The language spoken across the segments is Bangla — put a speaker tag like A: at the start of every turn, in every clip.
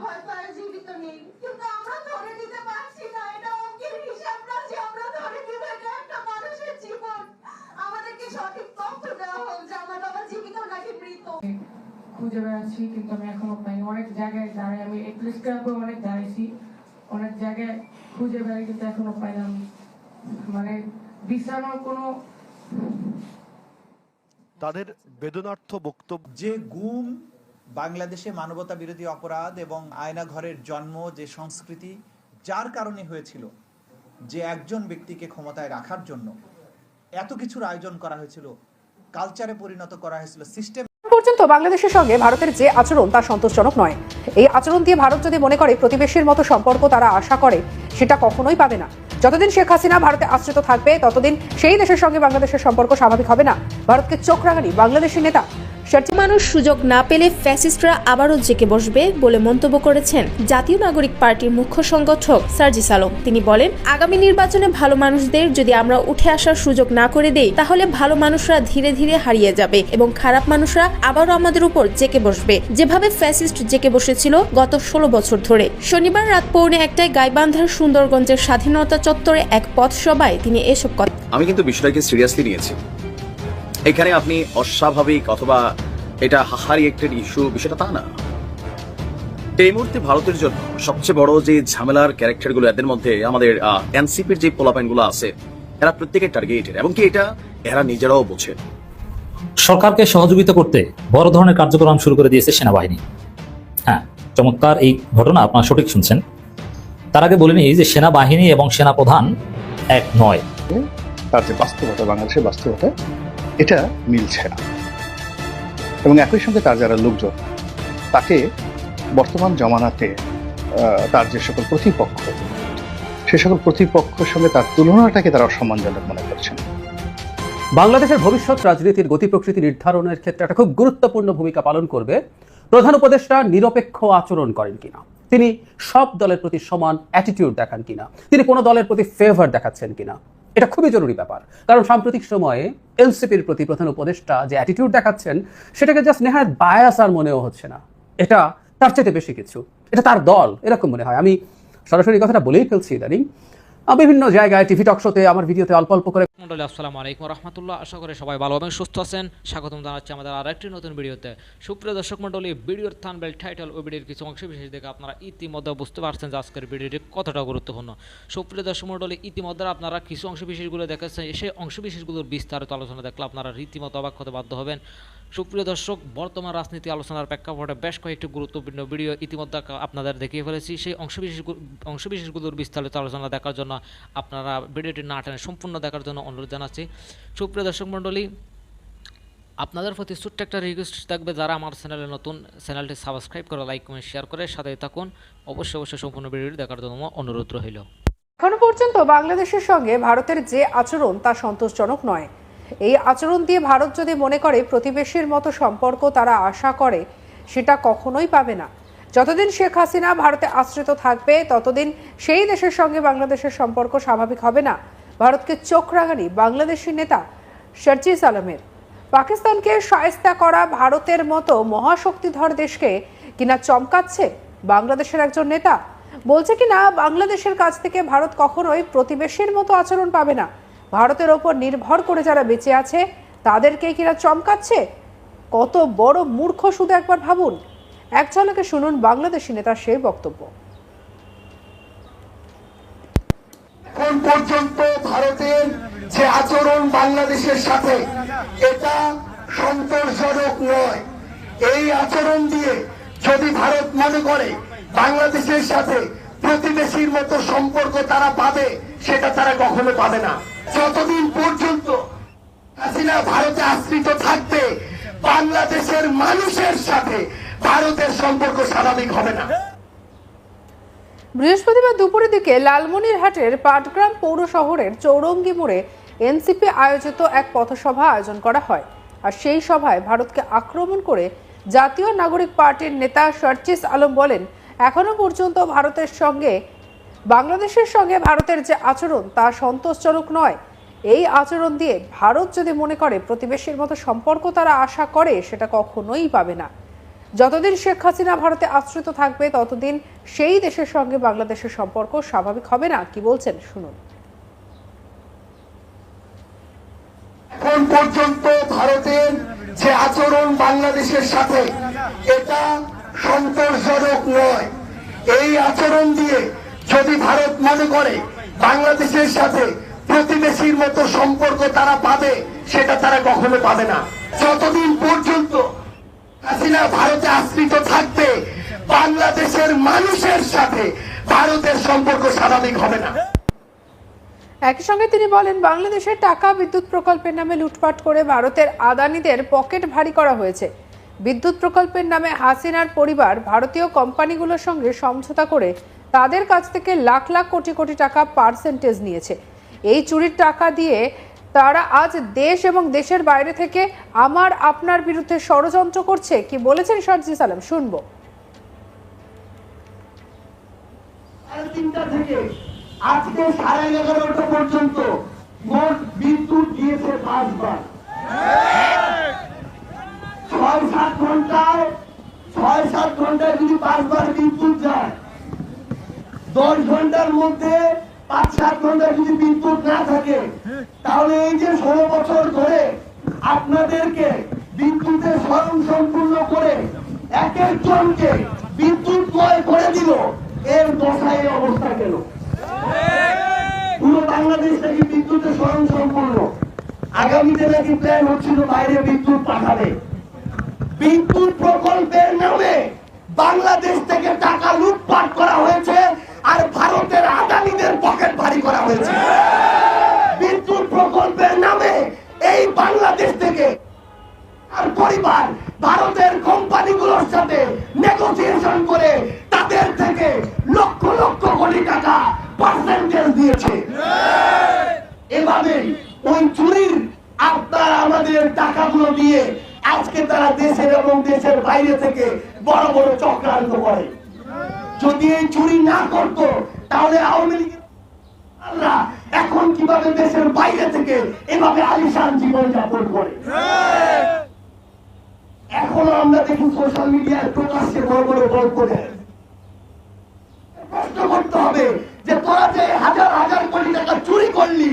A: ভয় পায় জীবিত নেই। কিন্তু আমরা ধরে নিতে পারছি না এটা অঙ্কের হিসাব না যে আমরা ধরে নিতে এটা একটা মানুষের জীবন। আমাদেরকে সঠিক তথ্য দেওয়া হোক যে আমার বাবা জীবিত নাকি মৃত।
B: খুঁজে বেড়াচ্ছি কিন্তু আমি এখনও পাইনি। অনেক জায়গায় দাঁড়াই আমি একুশ ক্লাবে অনেক দাঁড়াইছি। অনেক জায়গায় খুঁজে বেড়াই কিন্তু এখনও পাইলাম না। মানে বিছানার কোনো
C: তাদের বেদনার্থ বক্তব্য
D: যে গুম বাংলাদেশে মানবতা বিরোধী অপরাধ এবং আয়না ঘরের জন্ম যে সংস্কৃতি, যার কারণে হয়েছিল যে একজন ব্যক্তিকে ক্ষমতায় রাখার জন্য এত কিছুর আয়োজন করা হয়েছিল, কালচারে পরিণত করা হয়েছিল সিস্টেম
E: পর্যন্ত বাংলাদেশের সঙ্গে ভারতের যে আচরণ তা সন্তোষজনক নয়। এই আচরণ দিয়ে ভারত যদি মনে করে প্রতিবেশীর মতো সম্পর্ক তারা আশা করে, সেটা কখনোই পাবে না। যতদিন শেখ হাসিনা ভারতে আশ্রিত থাকবে, ততদিন সেই দেশের সঙ্গে বাংলাদেশের সম্পর্ক স্বাভাবিক হবে না। ভারতকে চোখ রাঙানি বাংলাদেশের নেতা শেরচি
F: মানুষ সুযোগ না পেলে ফ্যাসিস্টরা আবারও জেকে বসবে বলে মন্তব্য করেছেন জাতীয় নাগরিক পার্টির মুখ্য সংগঠক সার্জিস আলম। তিনি বলেন, আগামী নির্বাচনে ভালো মানুষদের যদি আমরা উঠে আসার সুযোগ না করে দেই, তাহলে ভালো মানুষরা ধীরে ধীরে হারিয়ে যাবে এবং খারাপ মানুষরা আবারও আমাদের উপর জেকে বসবে। যেভাবে ফ্যাসিস্ট জেকে বসেছিল গত ষোলো বছর ধরে। শনিবার রাত পৌনে একটায় গাইবান্ধার সুন্দরগঞ্জের স্বাধীনতা চত্বরে এক পথ সভায় তিনি এসব কথা
G: আমি কিন্তু বিষয়টাকে সিরিয়াসলি নিয়েছি। এখানে আপনি অস্বাভাবিক অথবা এটা হাহারি একটা ইস্যু বিষয়টা তা না। এই মুহূর্তে ভারতের জন্য সবচেয়ে বড় যে ঝামেলার ক্যারেক্টারগুলো এদের মধ্যে আমাদের এনসিপির যে পোলাপাইনগুলো আছে এরা প্রত্যেকে টার্গেটেড এবং কি এটা এরা নিজেরাও বোঝে।
H: সরকারকে সহযোগিতা করতে বড় ধরনের কার্যক্রম শুরু করে দিয়েছে সেনাবাহিনী। হ্যাঁ চমৎকার এই ঘটনা আপনারা সঠিক শুনছেন। তার আগে বলিনি যে সেনাবাহিনী এবং সেনাপ্রধান এক নয়।
I: তার যে বাস্তবতা বাংলাদেশের বাস্তবতা এটা মিলছে না। এবং একই সঙ্গে তার যারা লোকজন, তাকে বর্তমান জমানাতে তার যে সকল প্রতিপক্ষ, সে সকল প্রতিপক্ষের সঙ্গে তার তুলনাটাকে তারা অসম্মানজনক মনে করছেন।
J: বাংলাদেশের ভবিষ্যৎ রাজনীতির গতি প্রকৃতি নির্ধারণের ক্ষেত্রে একটা খুব গুরুত্বপূর্ণ ভূমিকা পালন করবে। প্রধান উপদেষ্টা নিরপেক্ষ আচরণ করেন কিনা? তিনি সব দলের প্রতি সমান অ্যাটিটিউড দেখান কিনা? তিনি কোনো দলের প্রতি ফেভার দেখাচ্ছেন কিনা? এটা খুবই জরুরি ব্যাপার। কারণ সাম্প্রতিক সময়ে এনসিপির প্রতি প্রধান উপদেষ্টা যে অ্যাটিটিউড দেখাচ্ছেন, সেটাকে জাস্ট নেহার বায়াস আর মনেও হচ্ছে না। এটা তার চাইতে বেশি কিছু। এটা তার দল, এরকম মনে হয়। আমি সরাসরি কথাটা বলেই ফেলছি ইদানিং। বিভিন্ন জায়গায় টিভি টক শোতে আমার ভিডিওতে অল্প অল্প করে
K: মন্ডলী, আসসালামু আলাইকুম রহমতুল্লাহ। আশা করি সবাই ভালো এবং সুস্থ আছেন। স্বাগতম জানাচ্ছি আমাদের আর একটি নতুন ভিডিওতে। সুপ্রিয় দর্শক মন্ডলী, ভিডিওর থানবেল টাইটেল ও ভিডিওর কিছু অংশ বিশেষ দেখে আপনারা ইতিমধ্যে বুঝতে পারছেন যে আজকের ভিডিওটি কতটা গুরুত্বপূর্ণ। সুপ্রিয় দর্শক মন্ডলী, ইতিমধ্যে আপনারা কিছু অংশ বিশেষগুলো দেখেছেন। সেই অংশ বিশেষগুলোর বিস্তারিত আলোচনা দেখলে আপনারা রীতিমতো অবাক হতে বাধ্য হবেন। সুপ্রিয় দর্শক, বর্তমান রাজনীতি আলোচনার প্রেক্ষাপটে বেশ কয়েকটি গুরুত্বপূর্ণ ভিডিও ইতিমধ্যে আপনাদের দেখিয়ে ফেলেছি। সেই অংশবিশেষ অংশবিশেষগুলোর বিস্তারিত আলোচনা দেখার জন্য আপনারা ভিডিওটি না টেনে সম্পূর্ণ দেখার জন্য অনুরোধ জানাচ্ছি। সুপ্রিয় দর্শক মণ্ডলী, আপনাদের প্রতি ছোট্ট একটা রিকোয়েস্ট থাকবে, যারা আমার চ্যানেলে নতুন চ্যানেলটি সাবস্ক্রাইব করে লাইক কমেন্ট শেয়ার করে সাথে থাকুন। অবশ্যই অবশ্যই সম্পূর্ণ ভিডিওটি দেখার জন্য অনুরোধ রইল।
E: এখনও পর্যন্ত বাংলাদেশের সঙ্গে ভারতের যে আচরণ তা সন্তোষজনক নয়। এই আচরণ দিয়ে ভারত যদি মনে করে প্রতিবেশীর মতো সম্পর্ক তারা আশা করে, সেটা কখনোই পাবে না। যতদিন শেখ হাসিনা ভারতে আশ্রিত থাকবে, ততদিন সেই দেশের সঙ্গে বাংলাদেশের সম্পর্ক স্বাভাবিক হবে না। ভারতকে চোখ রাঙানি বাংলাদেশি নেতা শারজিস আলমের পাকিস্তানকে সায়স্তা করা ভারতের মতো মহাশক্তিধর দেশকে কিনা চমকাচ্ছে বাংলাদেশের একজন নেতা? বলছে কিনা, বাংলাদেশের কাছ থেকে ভারত কখনোই প্রতিবেশীর মতো আচরণ পাবে না। ভারতের ওপর নির্ভর করে যারা বেঁচে আছে, তাদেরকে কিনা চমকাচ্ছে? কত বড় মূর্খ শুধু একবার ভাবুন। এক ঝলকে শুনুন বাংলাদেশি নেতার সেই বক্তব্য।
L: এখন পর্যন্ত ভারতের যে আচরণ বাংলাদেশের সাথে, এটা সন্তোষজনক নয়। এই আচরণ দিয়ে যদি ভারত মনে করে বাংলাদেশের সাথে প্রতিবেশীর মতো সম্পর্ক তারা পাবে, সেটা তারা কখনো পাবে না। যতদিন পর্যন্ত ভারতে আশ্রিত থাকবে, বাংলাদেশের মানুষের সাথে ভারতের সম্পর্ক স্বাভাবিক হবে না।
E: বৃহস্পতিবার দুপুরের দিকে লালমনিরহাটের পাটগ্রাম পৌর শহরের চৌরঙ্গি মোড়ে এনসিপি আয়োজিত এক পথসভা আয়োজন করা হয়। আর সেই সভায় ভারতকে আক্রমণ করে জাতীয় নাগরিক পার্টির নেতা শারচিস আলম বলেন এখনও পর্যন্ত ভারতের সঙ্গে, বাংলাদেশের সঙ্গে ভারতের যে আচরণ তা সন্তোষজনক নয়। এই আচরণ দিয়ে ভারত যদি মনে করে প্রতিবেশীর মতো সম্পর্ক তারা আশা করে, সেটা কখনোই পাবে না। যতদিন শেখ হাসিনা ভারতে আশ্রিত থাকবে, ততদিন সেই দেশের সঙ্গে বাংলাদেশের সম্পর্ক স্বাভাবিক হবে না। কি বলছেন? শুনুন।
L: এখন পর্যন্ত ভারতের যে আচরণ বাংলাদেশের সাথে, এটা সন্তোষজনক নয়। এই আচরণ দিয়ে যদি ভারত মনে করে বাংলাদেশের সাথে প্রতিবেশীর মতো সম্পর্ক তারা পাবে, সেটা তারা কখনো পাবে না। যতদিন পর্যন্ত হাসিনা ভারতে আশ্রিত থাকবে, বাংলাদেশের মানুষের সাথে ভারতের সম্পর্ক স্বাভাবিক হবে না।
E: একই সঙ্গে তিনি বলেন বাংলাদেশের টাকা বিদ্যুৎ প্রকল্পের নামে লুটপাট করে ভারতের আদানিদের পকেট ভারী করা হয়েছে। বিদ্যুৎ প্রকল্পের নামে হাসিনার পরিবার ভারতীয় কোম্পানিগুলোর সঙ্গে সমঝোতা করে তাদের কাছ থেকে লাখ লাখ কোটি কোটি টাকা পার্সেন্টেজ নিয়েছে। এই চুরির টাকা দিয়ে তারা আজ দেশ এবং দেশের বাইরে থেকে আমার আপনার বিরুদ্ধে ষড়যন্ত্র করছে কি বলেছেন সরজি সালাম, শুনব।
L: আজকে সাড়ে এগারোটা পর্যন্ত মোট বিদ্যুৎ দিয়েছে পাঁচবার। ছয় সাত ঘন্টায় যদি পাঁচবার বিদ্যুৎ যায়, দশ ঘণ্টার মধ্যে পাঁচ সাত ঘন্টায় যদি বিদ্যুৎ না থাকে, তাহলে এই যে ষোলো বছর ধরে আপনাদেরকে বিদ্যুতের স্মরণ সম্পূর্ণ করে এক একজনকে বিদ্যুৎ ক্রয় করে দিল, এর দশায় অবস্থা কেন? পুরো বাংলাদেশ নাকি বিদ্যুতের স্মরণ সম্পূর্ণ। আগামীতে নাকি প্ল্যান হচ্ছিল বাইরে বিদ্যুৎ পাঠাবে। বিদ্যুৎ প্রকল্পের নামে বাংলাদেশ থেকে টাকা লুটপাট করা হয়েছে আর ভারতের আদানিদের পকেট ভারী করা হয়েছে। বিদ্যুৎ প্রকল্পের নামে এই বাংলাদেশ থেকে আর পরিবার ভারতের কোম্পানিগুলোর সাথে নেগোসিয়েশন করে তাদের থেকে লক্ষ লক্ষ কোটি টাকা পার্সেন্টেজ দিয়েছে। এভাবে ওই চুরির আপনার আমাদের টাকাগুলো দিয়ে আজকে তারা দেশের এবং দেশের বাইরে থেকে বড় বড় চক্রান্ত করে। যদি এই চুরি না করতো, তাহলে আওয়ামী লীগের নেতারা এখন কীভাবে দেশের বাইরে থেকে এভাবে আলিশান জীবন যাপন করে? এখনও আমরা দেখি সোশ্যাল মিডিয়ায় প্রকাশ্যে বড় বড় গল্প দেয়। প্রশ্ন করতে হবে যে তোরা যে হাজার হাজার কোটি টাকা চুরি করলি,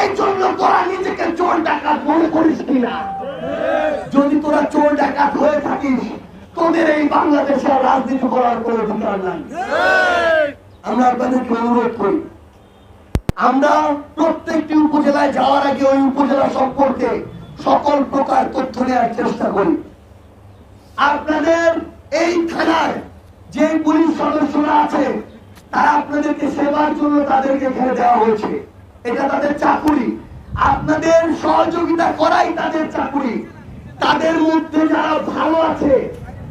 L: এই জন্য তোরা নিজেকে চোর ডাকাত মনে করিস কিনা? যদি তোরা চোর ডাকাত হয়ে থাকিস তোদের এই বাংলাদেশে রাজনীতি করার কোনো অধিকার নাই। আমরা আপনাদেরকে অনুরোধ করি আমরা প্রত্যেকটি উপজেলায় যাওয়ার আগে ওই উপজেলা সম্পর্কে সকল প্রকার তথ্য নেওয়ার চেষ্টা করি। আপনাদের এই থানায় যে পুলিশ সদস্যরা আছে তারা আপনাদেরকে সেবার জন্য তাদেরকে এখানে দেওয়া হয়েছে। এটা তাদের চাকুরি। আপনাদের সহযোগিতা করাই তাদের চাকুরি। তাদের মধ্যে যারা ভালো আছে,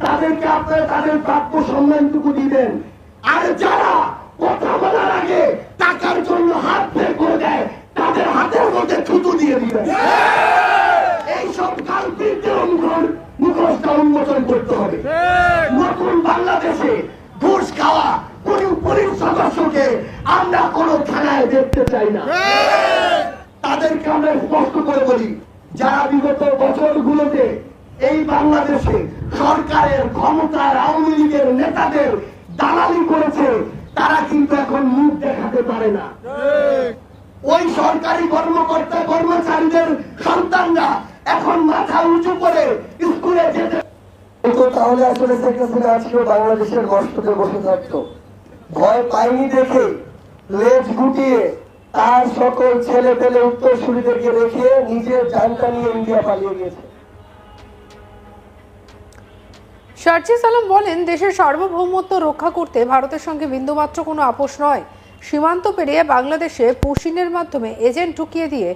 L: তাদেরকে আপনারা তাদের প্রাপ্য সম্মানটুকু দিবেন। আর যারা কথা বলার আগে টাকার জন্য হাত বের করে দেয়, তাদের হাতের মধ্যে থুতু দিয়ে দিবেন। এই সব কালপিটদের মুখর মুখোশটা উন্মোচন করতে হবে। নতুন বাংলাদেশে ঘুষ খাওয়া কোন পুলিশ সদস্যকে আমরা কোন থানায় দেখতে চাই না। তাদেরকে আমরা স্পষ্ট করে বলি, যারা বিগত বছরগুলোতে এই বাংলাদেশে সরকারের ক্ষমতার আওয়ামী লীগের নেতাদের দালালি করেছে, তারা কিন্তু এখন মুখ দেখাতে পারে না। ওই সরকারি কর্মকর্তা, কর্মচারীদের সন্তানরা এখন মাথা উঁচু করে স্কুলে যেতে তাহলে আসলে শেখ হাসিনা আজকেও বাংলাদেশের কষ্টতে বসে থাকতো। ভয় পাইনি দেখে লেজ গুটিয়ে তার সকল ছেলে পেলে উত্তরসূরিদেরকে রেখে নিজের জানটা নিয়ে ইন্ডিয়া পালিয়ে গেছে
E: শারজিস আলম বলেন, দেশের সার্বভৌমত্ব রক্ষা করতে ভারতের সঙ্গে বিন্দুমাত্র কোনো আপোষ নয়। সীমান্ত পেরিয়ে বাংলাদেশে পুশিনের মাধ্যমে এজেন্ট ঢুকিয়ে দিয়ে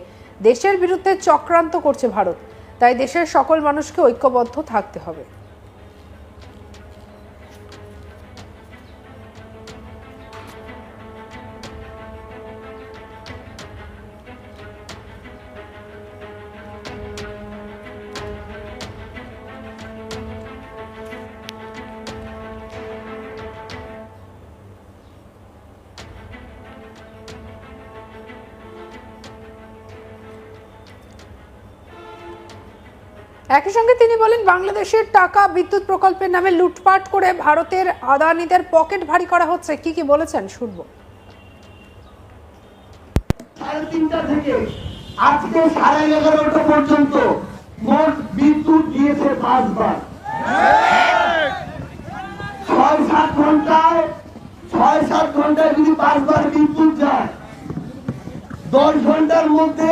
E: দেশের বিরুদ্ধে চক্রান্ত করছে ভারত। তাই দেশের সকল মানুষকে ঐক্যবদ্ধ থাকতে হবে। একই সঙ্গে তিনি বলেন, বাংলাদেশের টাকা বিদ্যুৎ প্রকল্পের নামে লুটপাট করে ভারতের আদানিদের পকেট ভারী করা হচ্ছে। কি কি বলেছেন? শুনব।
L: আজকে সাড়ে এগারোটা পর্যন্ত মোট বিদ্যুৎ দিয়েছে পাঁচবার। ছয় সাত ঘন্টায়, ছয় সাত ঘন্টায় যদি পাঁচবার বিদ্যুৎ যায়, দশ ঘণ্টার মধ্যে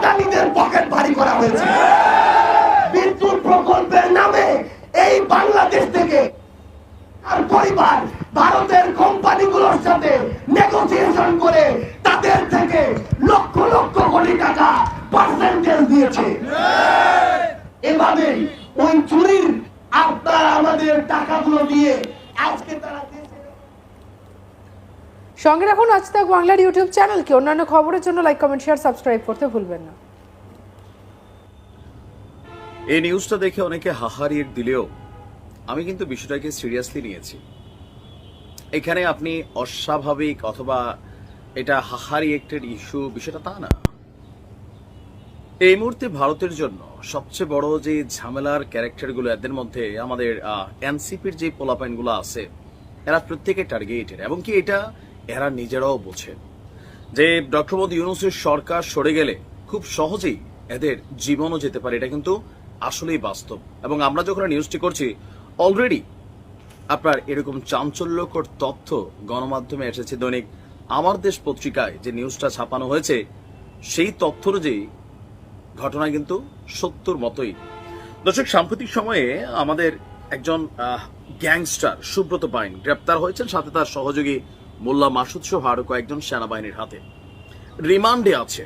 L: ভারী করা হয়েছে। বিদ্যুৎ প্রকল্পের নামে এই বাংলাদেশ থেকে পরিবার ভারতের কোম্পানিগুলোর সাথে নেগোসিয়েশন করে তাদের থেকে লক্ষ লক্ষ কোটি টাকা পার্সেন্টেজ দিয়েছে। এভাবেই ওই চুরির আপনারা আমাদের টাকাগুলো দিয়ে আজকে তারা
E: সঙ্গে রাখুন আজ তাক বাংলার ইউটিউব চ্যানেলকে। অন্যান্য খবরের জন্য লাইক কমেন্ট শেয়ার সাবস্ক্রাইব করতে ভুলবেন না।
G: এই নিউজটা দেখে অনেকে হাহারিয়ে দিলেও আমি কিন্তু বিষয়টাকে সিরিয়াসলি নিয়েছি। এখানে আপনি অস্বাভাবিক অথবা এটা হাহারি একটের ইস্যু বিষয়টা তা না। এই মুহূর্তে ভারতের জন্য সবচেয়ে বড় যে ঝামেলার ক্যারেক্টারগুলো এদের মধ্যে আমাদের এনসিপির যে পোলাপাইনগুলো আছে, এরা প্রত্যেকে টার্গেটেড এবং কি এটা এরা নিজেরাও বোঝে যে ডক্টর মোদী ইউনুসের সরকার সরে গেলে খুব সহজেই এদের জীবনও যেতে পারে। এটা কিন্তু আসলেই বাস্তব। এবং আমরা যখন নিউজটি করছি অলরেডি আপনার এরকম চাঞ্চল্যকর তথ্য গণমাধ্যমে এসেছে দৈনিক আমার দেশ পত্রিকায় যে নিউজটা ছাপানো হয়েছে, সেই তথ্য অনুযায়ী ঘটনা কিন্তু সত্যর মতোই। দর্শক, সাম্প্রতিক সময়ে আমাদের একজন গ্যাংস্টার সুব্রত পাইন গ্রেপ্তার হয়েছেন, সাথে তার সহযোগী মোল্লা মাসুদ সহ আরও কয়েকজন সেনাবাহিনীর হাতে। রিমান্ডে আছে।